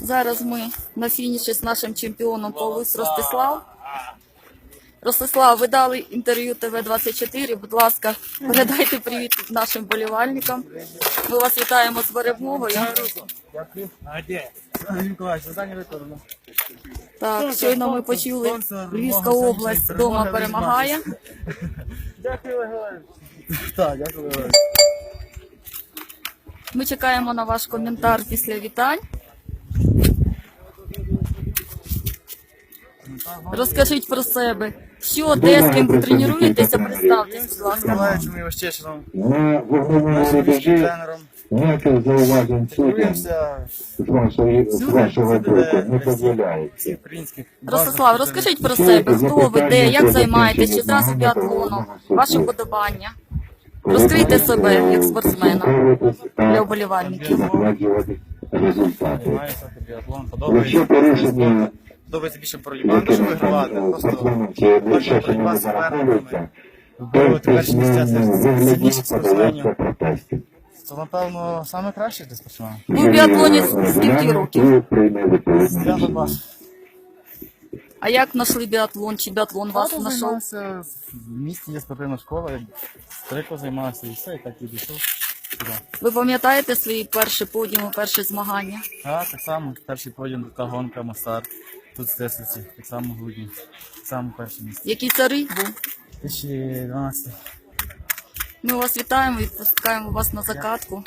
Зараз ми на фініші з нашим чемпіоном Павлус Ростислав. Ростислав, ви дали інтерв'ю ТВ-24. Будь ласка, передайте привіт нашим болівальникам. Ми вас вітаємо з перемогою. Так, щойно ми почули, Львівська область вдома перемагає. Дякую, Так, дякую, Ми чекаємо на ваш коментар після вітань. Розкажіть про себе, що, де, з ким ви тренуєтеся, представтесь, будь ласка. Миколаївич, ми його. На вогневому рубежі тренером. ніяких зауважень суддям Тренуємося з вашої- з вашого боку не дозволяється. всіх українських. Ростислав, розкажіть про себе, хто ви, де, як займаєтесь, чи зразу біатлоном, ваше вподобання. Розкрийте себе як спортсмена для вболівальників. Результати. Якщо подобається. порушення Подобається більше боротьба, що вигравати. Просто бачимо боротьба не з то Вибороти перші місця це сильніших спортсменів. протестів. Це, напевно, саме краще для спортсмена. Ви в біатлоні скільки років? Відповідне А як знайшли біатлон, чи біатлон вас знайшов? в місті є спортивна школа, я стрiko займався і все, і так і дійшов. Ви пам'ятаєте свої перший подіум, перші змагання? Так, так само, перший подіум, така гонка, Мостар, тут в Стесиці, так само в грудні, так само перше місце. Який це рік був? 2012. Ми вас вітаємо і відпускаємо вас на закатку.